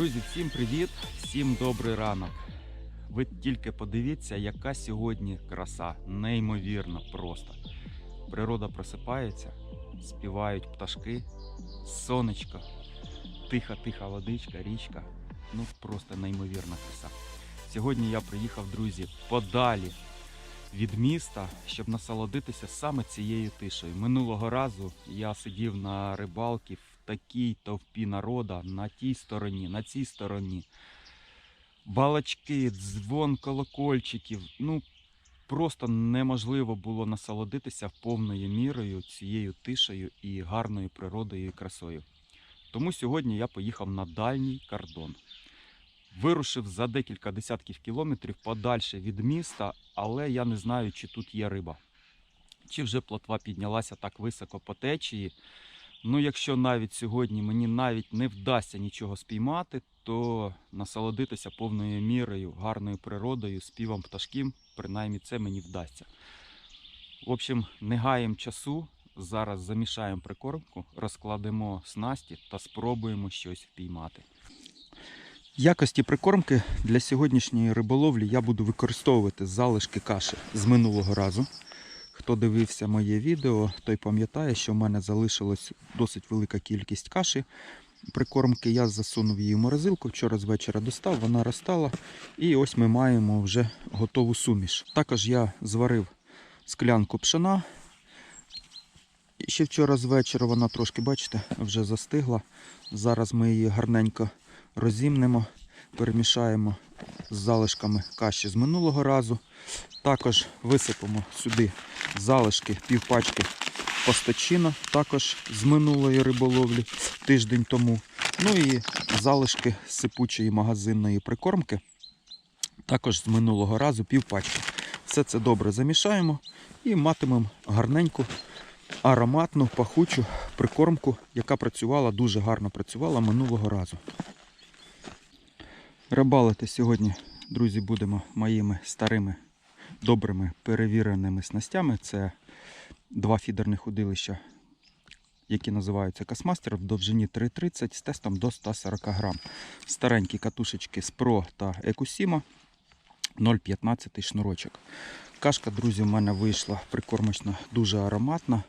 Друзі, всім привіт, всім добрий ранок. Ви тільки подивіться, яка сьогодні краса, неймовірно просто. Природа просипається, співають пташки, сонечко, тиха-тиха водичка, річка. Ну просто неймовірна краса. Сьогодні я приїхав, друзі, подалі від міста, щоб насолодитися саме цією тишею. Минулого разу я сидів на рибалці в такій товпі народа на тій стороні, на цій стороні. Балачки, дзвон колокольчиків. Ну, просто неможливо було насолодитися повною мірою цією тишею і гарною природою і красою. Тому сьогодні я поїхав на дальній кордон. Вирушив за декілька десятків кілометрів подальше від міста, але я не знаю, чи тут є риба. Чи вже плотва піднялася так високо по течії. Ну, якщо навіть сьогодні мені навіть не вдасться нічого спіймати, то насолодитися повною мірою, гарною природою, співом пташків, принаймні це мені вдасться. В общем, не гаємо часу. Зараз замішаємо прикормку, розкладемо снасті та спробуємо щось впіймати. Якості прикормки для сьогоднішньої риболовлі я буду використовувати залишки каші з минулого разу. Хто дивився моє відео, той пам'ятає, що в мене залишилась досить велика кількість каші. Прикормки я засунув її в морозилку, вчора з вечора достав, вона розтала. І ось ми маємо вже готову суміш. Також я зварив склянку пшена. І ще вчора з вечора вона трошки, бачите, вже застигла. Зараз ми її гарненько розімнемо, перемішаємо з залишками каші з минулого разу. Також висипемо сюди залишки півпачки постачина, також з минулої риболовлі тиждень тому. Ну і залишки сипучої магазинної прикормки, також з минулого разу півпачки. Все це добре замішаємо і матимемо гарненьку, ароматну, пахучу прикормку, яка працювала, дуже гарно працювала минулого разу. Рибалити сьогодні, друзі, будемо моїми старими добрими перевіреними снастями. Це два фідерних удилища, які називаються Касмастер в довжині 3,30 з тестом до 140 грам. Старенькі катушечки Спро та Екусіма 0,15 шнурочок. Кашка, друзі, в мене вийшла прикормочна, дуже ароматна.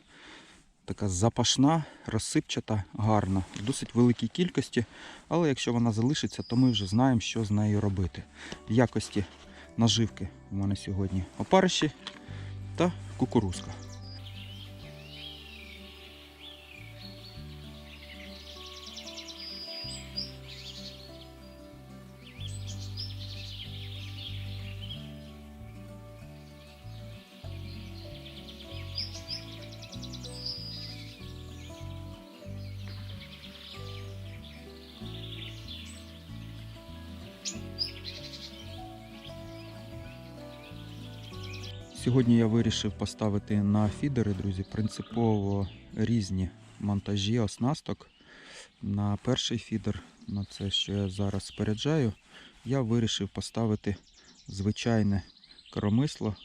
Така запашна, розсипчата, гарна, в досить великій кількості, але якщо вона залишиться, то ми вже знаємо, що з нею робити. В якості наживки у мене сьогодні опариші та кукурузка. Сьогодні я вирішив поставити на фідери, друзі, принципово різні монтажі оснасток. На перший фідер, на це, що я зараз споряджаю, я вирішив поставити звичайне коромисло,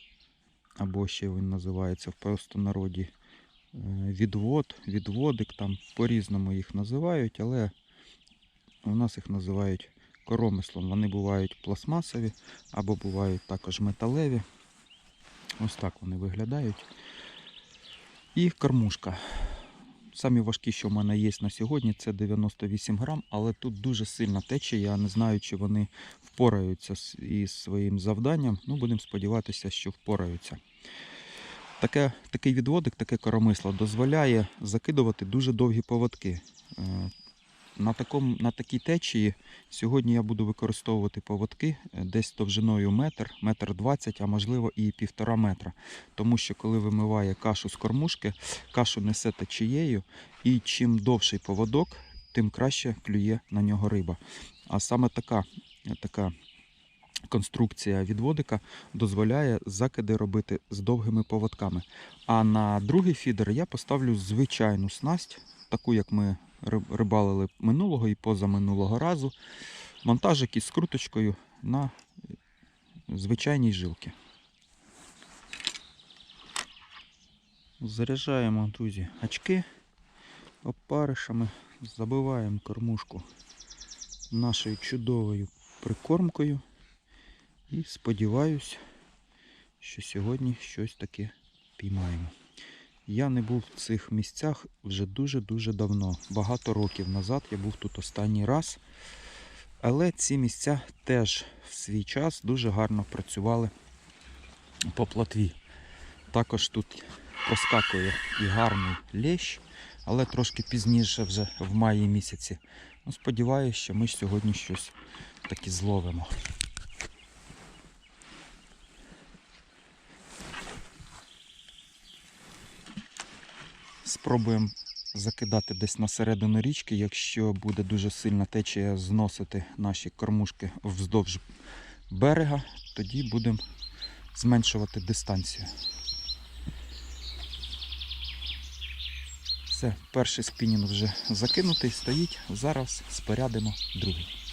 або ще він називається в простонароді е, відвод, відводик, там по-різному їх називають, але у нас їх називають коромислом. Вони бувають пластмасові або бувають також металеві. Ось так вони виглядають. І кормушка. Самі важкі, що в мене є на сьогодні, це 98 грам, але тут дуже сильна течія. Я не знаю, чи вони впораються із своїм завданням. Ну, будемо сподіватися, що впораються. Таке, такий відводик, таке коромисло дозволяє закидувати дуже довгі поводки. Е, На, такому, на такій течії сьогодні я буду використовувати поводки е, десь довжиною метр, метр двадцять, а можливо і півтора метра. Тому що коли вимиває кашу з кормушки, кашу несе течією, і чим довший поводок, тим краще клює на нього риба. А саме така, така конструкція відводика дозволяє закиди робити з довгими поводками. А на другий фідер я поставлю звичайну снасть, таку як ми рибалили минулого і позаминулого разу. Монтажик із скруточкою на звичайній жилки. Заряджаємо, друзі, очки опаришами, забиваємо кормушку нашою чудовою прикормкою. І сподіваюсь, що сьогодні щось таке піймаємо. Я не був в цих місцях вже дуже-дуже давно. Багато років назад я був тут останній раз. Але ці місця теж в свій час дуже гарно працювали по плотві. Також тут проскакує і гарний лещ, але трошки пізніше, вже в маї місяці. Ну, сподіваюся, що ми сьогодні щось таки зловимо. Спробуємо закидати десь на середину річки. Якщо буде дуже сильна течія зносити наші кормушки вздовж берега, тоді будемо зменшувати дистанцію. Все, перший спінінг вже закинутий, стоїть. Зараз спорядимо другий.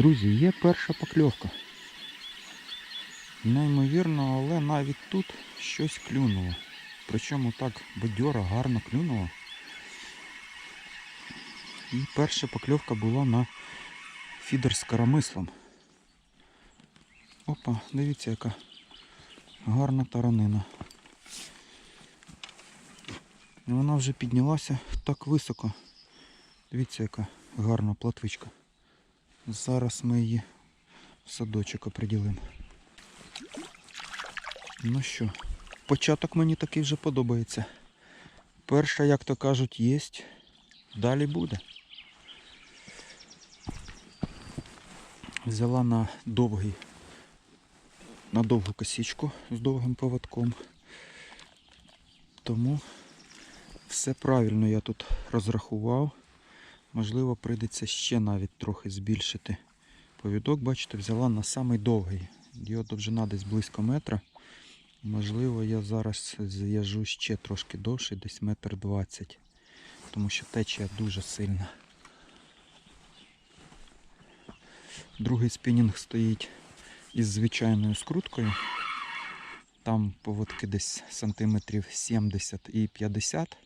Друзі, є перша покльовка. Неймовірно, але навіть тут щось клюнуло. Причому так бадьоро, гарно клюнуло. І перша покльовка була на фідер з карамислом. Опа, дивіться, яка гарна таранина. Вона вже піднялася так високо. Дивіться, яка гарна платвичка. Зараз ми її в садочок оприділимо. Ну що, початок мені такий вже подобається. Перша, як то кажуть, є. Далі буде. Взяла на довгий, на довгу косічку з довгим поводком. Тому все правильно я тут розрахував. Можливо, прийдеться ще навіть трохи збільшити повідок. Бачите, взяла на самий довгий. Його довжина десь близько метра. Можливо, я зараз зв'яжу ще трошки довше, десь метр двадцять. Тому що течія дуже сильна. Другий спінінг стоїть із звичайною скруткою. Там поводки десь сантиметрів 70 і 50.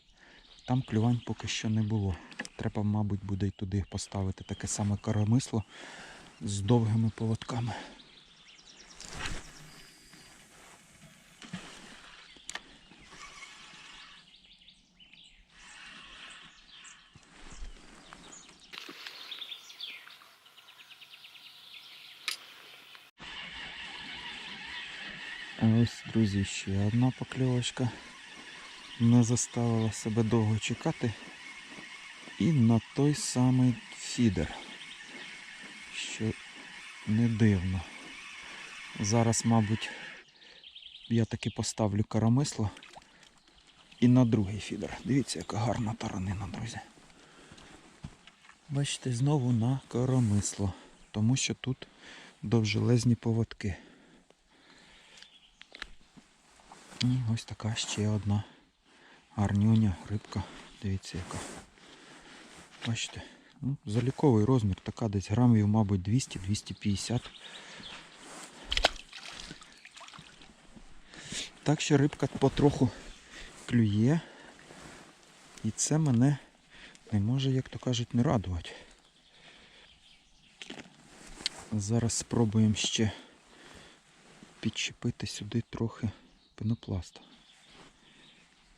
Там клювань поки що не було. Треба, мабуть, буде й туди поставити таке саме коромисло з довгими поводками. Ось, друзі, ще одна покльовочка. Не заставила себе довго чекати. І на той самий фідер. Що не дивно. Зараз, мабуть, я таки поставлю карамисло і на другий фідер. Дивіться, яка гарна таранина, друзі. Бачите, знову на коромисло, тому що тут довжелезні поводки. І ось така ще одна гарнюня, рибка. Дивіться яка. Бачите, ну, заліковий розмір, така десь грамів, мабуть, 200-250. Так що рибка потроху клює. І це мене не може, як то кажуть, не радувати. Зараз спробуємо ще підчепити сюди трохи пенопласта.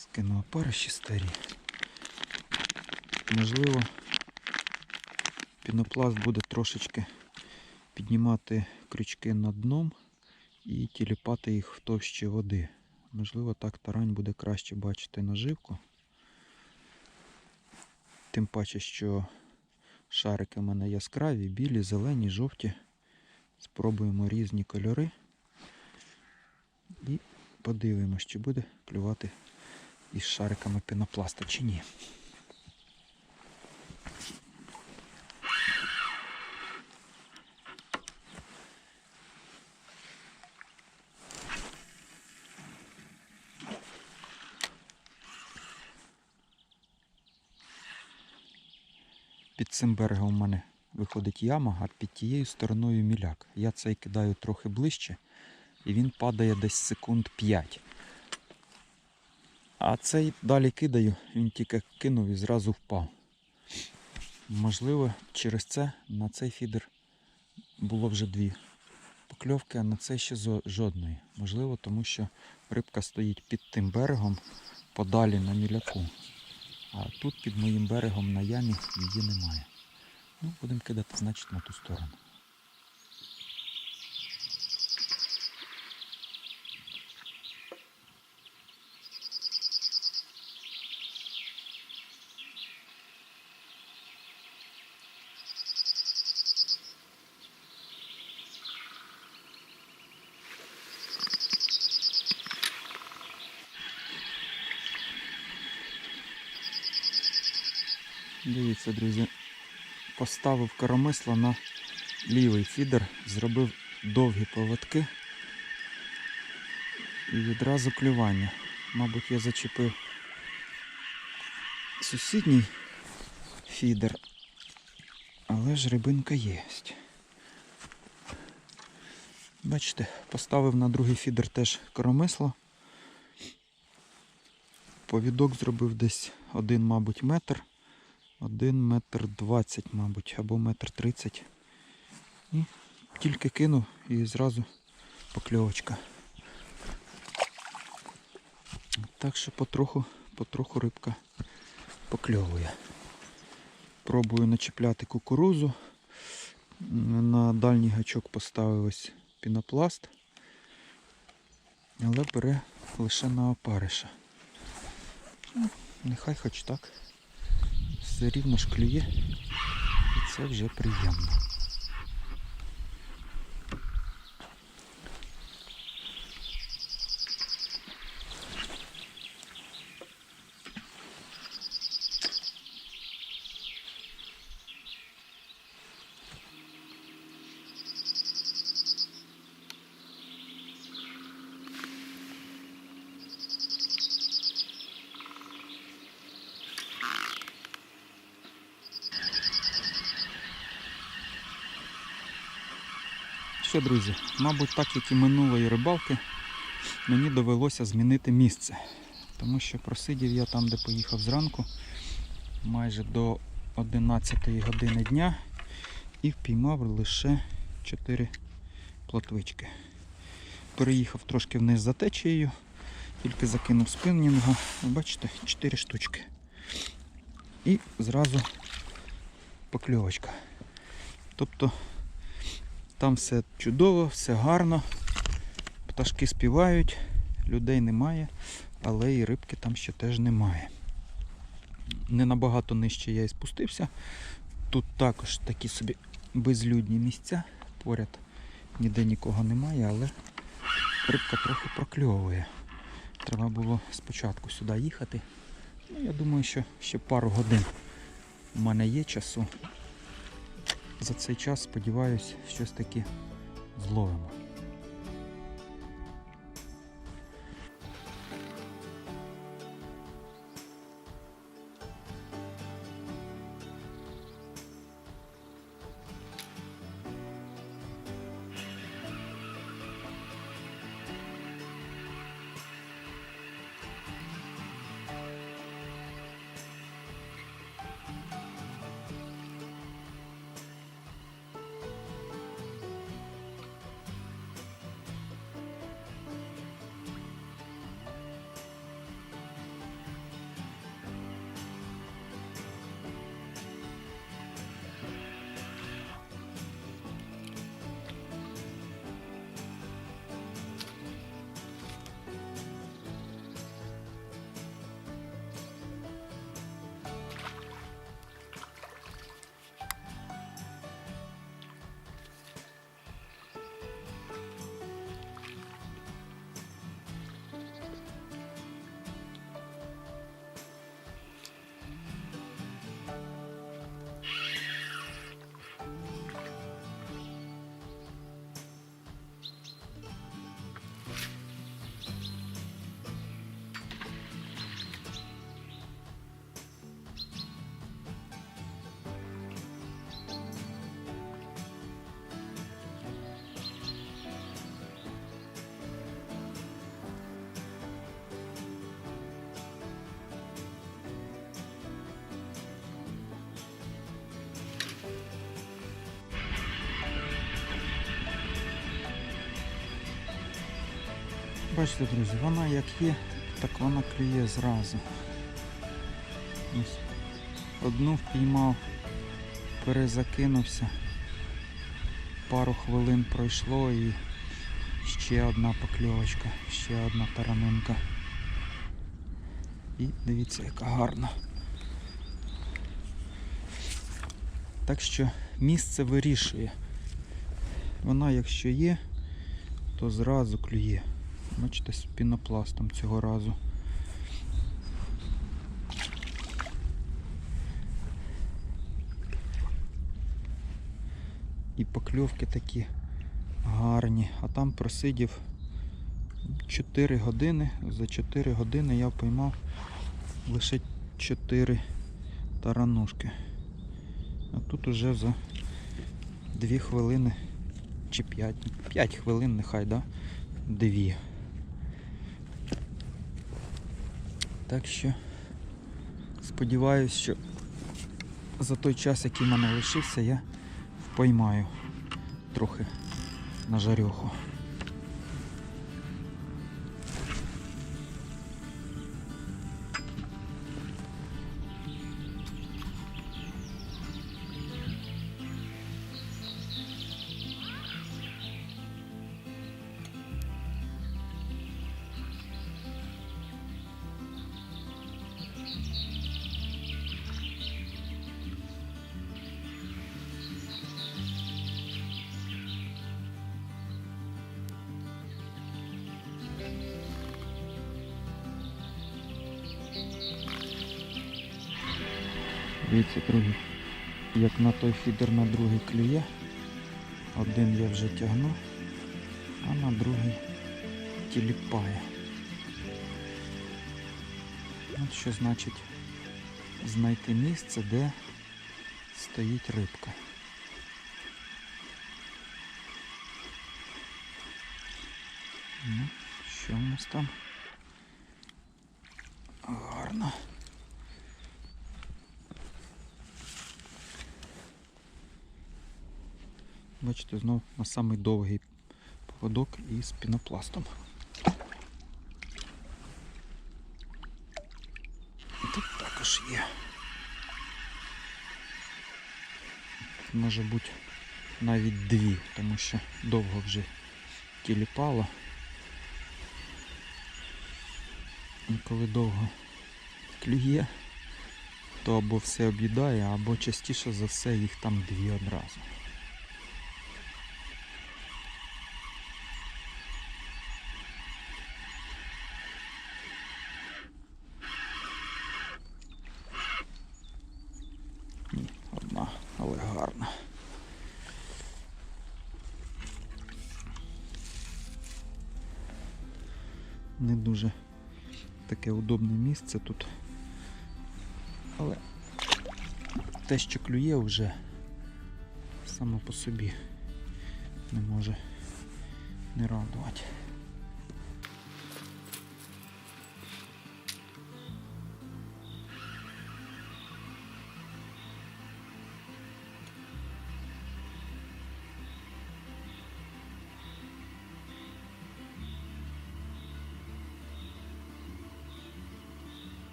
Скину опариші старі. Можливо, пінопласт буде трошечки піднімати крючки над дном і тіліпати їх в товщі води. Можливо, так тарань буде краще бачити наживку. Тим паче, що шарики в мене яскраві, білі, зелені, жовті. Спробуємо різні кольори. І подивимось, чи буде клювати із шариками пінопласту чи ні. Під цим берегом у мене виходить яма, а під тією стороною міляк. Я цей кидаю трохи ближче, і він падає десь секунд 5. А цей далі кидаю, він тільки кинув і зразу впав. Можливо, через це на цей фідер було вже дві покльовки, а на цей ще жодної. Можливо, тому що рибка стоїть під тим берегом подалі на міляку. А тут під моїм берегом на ямі її немає. Ну, будемо кидати, значить, на ту сторону. Дивіться, друзі, поставив коромисло на лівий фідер, зробив довгі поводки і відразу клювання. Мабуть, я зачепив сусідній фідер, але ж рибинка є. Бачите, поставив на другий фідер теж коромисло. Повідок зробив десь один, мабуть, метр. Один метр двадцять, мабуть, або метр тридцять. І тільки кинув і зразу покльовочка. Так що потроху, потроху рибка покльовує. Пробую начіпляти кукурузу. На дальній гачок поставив ось пінопласт, але бере лише на опариша. Ну, Нехай хоч так все рівно ж клює, і це вже приємно. Що, друзі, мабуть, так як і минулої рибалки, мені довелося змінити місце. Тому що просидів я там, де поїхав зранку, майже до 11 години дня і впіймав лише 4 плотвички. Переїхав трошки вниз за течією, тільки закинув спиннінга. Бачите, 4 штучки. І зразу покльовочка. Тобто там все чудово, все гарно. Пташки співають, людей немає, але і рибки там ще теж немає. Не набагато нижче я і спустився. Тут також такі собі безлюдні місця. Поряд ніде нікого немає, але рибка трохи прокльовує. Треба було спочатку сюди їхати. Ну, я думаю, що ще пару годин у мене є часу. За цей час, сподіваюся, щось таки зловимо. Бачите, друзі, вона як є, так вона клює зразу. Ось. Одну впіймав, перезакинувся. Пару хвилин пройшло і ще одна покльовочка, ще одна таранинка. І дивіться, яка гарна. Так що місце вирішує. Вона, якщо є, то зразу клює. Бачите, з пінопластом цього разу. І покльовки такі гарні. А там просидів 4 години. За 4 години я поймав лише 4 таранушки. А тут уже за 2 хвилини чи 5. 5 хвилин нехай, да? 2. Так що сподіваюсь, що за той час, який в мене лишився, я впоймаю трохи на жарьоху. Дивіться, друзі, як на той фідер на другий клює. Один я вже тягну, а на другий тіліпає. От що значить знайти місце, де стоїть рибка. Ну, що в нас там? Гарно. Бачите, знов на самий довгий поводок із пінопластом. Тут також є. Може бути навіть дві, тому що довго вже тіліпало. І коли довго клює, то або все об'їдає, або частіше за все їх там дві одразу. Не дуже таке удобне місце тут. Але те, що клює вже само по собі не може не радувати.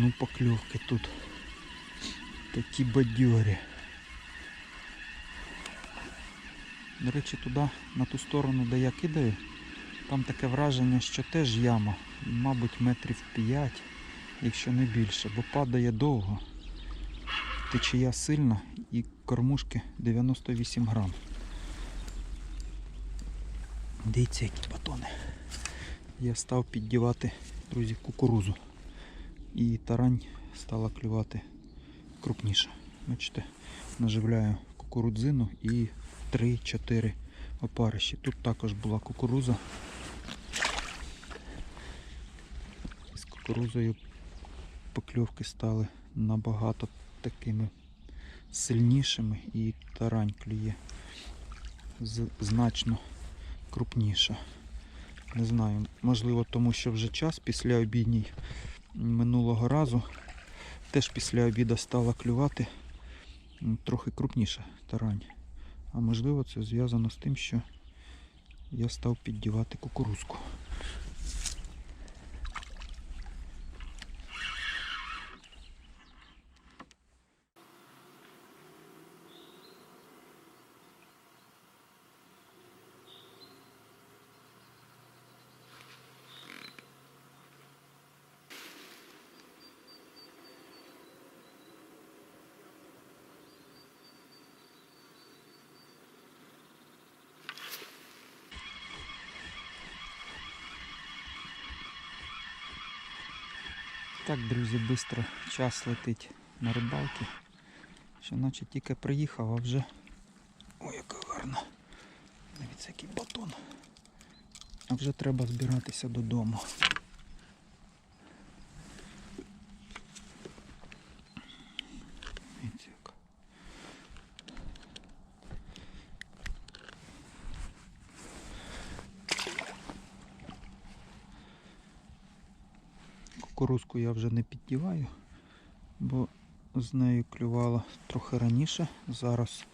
Ну, покльовки тут. Такі бадьорі. До речі, туди, на ту сторону, де я кидаю, там таке враження, що теж яма. Мабуть, метрів 5, якщо не більше, бо падає довго. Течія сильна і кормушки 98 грам. Дивіться, які батони. Я став піддівати, друзі, кукурузу. І тарань стала клювати крупніше. Бачите, наживляю кукурудзину і 3-4 опариші. Тут також була кукуруза. З кукурузою покльовки стали набагато такими сильнішими і тарань клює значно крупніша. Не знаю, можливо, тому що вже час після обідній минулого разу теж після обіду стала клювати трохи крупніша тарань. А можливо це зв'язано з тим, що я став піддівати кукурузку. Так, друзі, швидко час летить на рибалки. Що наче тільки приїхав, а вже... Ой, яка гарна. Дивіться, який батон. А вже треба збиратися додому. Дивіться, яка. Кукурузку я вже не піддіваю, бо з нею клювала трохи раніше. Зараз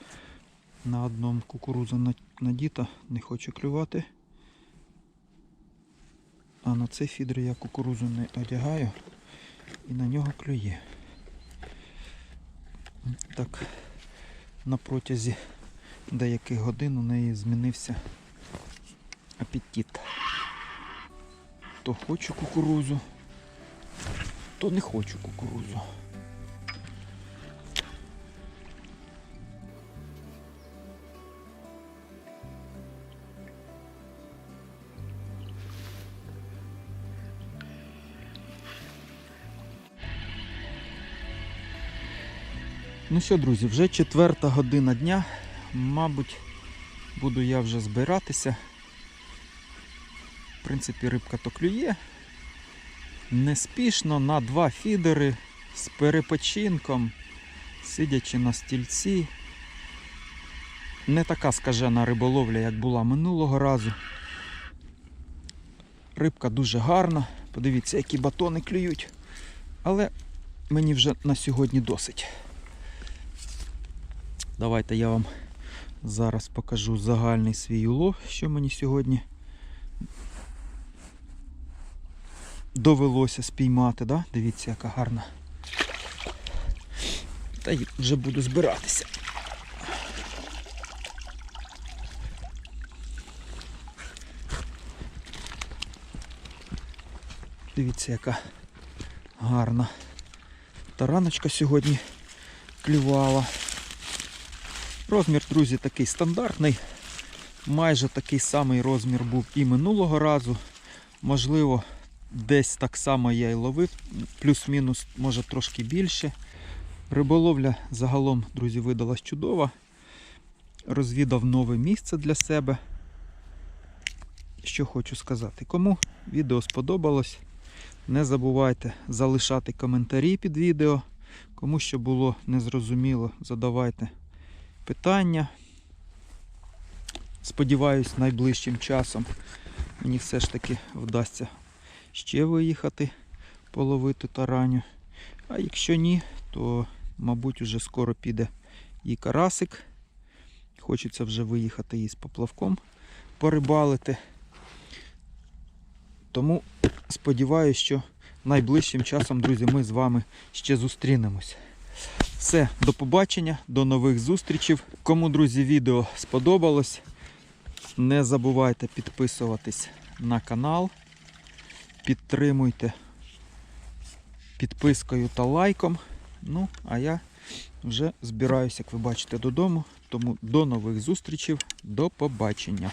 на одному кукуруза надіта, не хоче клювати. А на цей фідер я кукурузу не одягаю і на нього клює. Так, на протязі деяких годин у неї змінився апетит. То хочу кукурузу, то не хочу кукурузу. Ну що, друзі, вже четверта година дня. Мабуть, буду я вже збиратися. В принципі, рибка то клює. Неспішно на два фідери з перепочинком, сидячи на стільці. Не така скажена риболовля, як була минулого разу. Рибка дуже гарна. Подивіться, які батони клюють. Але мені вже на сьогодні досить. Давайте я вам зараз покажу загальний свій улов, що мені сьогодні довелося спіймати. Да? Дивіться, яка гарна. Та й вже буду збиратися. Дивіться, яка гарна тараночка сьогодні клювала. Розмір, друзі, такий стандартний. Майже такий самий розмір був і минулого разу. Можливо, десь так само я і ловив, плюс-мінус, може трошки більше. Риболовля загалом, друзі, видалась чудова. Розвідав нове місце для себе. Що хочу сказати. Кому відео сподобалось, не забувайте залишати коментарі під відео. Кому що було незрозуміло, задавайте питання. Сподіваюсь, найближчим часом мені все ж таки вдасться ще виїхати половити тараню. А якщо ні, то, мабуть, уже скоро піде і карасик. Хочеться вже виїхати із поплавком порибалити. Тому сподіваюся, що найближчим часом, друзі, ми з вами ще зустрінемось. Все, до побачення, до нових зустрічей. Кому, друзі, відео сподобалось, не забувайте підписуватись на канал. Підтримуйте підпискою та лайком. Ну, а я вже збираюся, як ви бачите, додому. Тому до нових зустрічей, до побачення.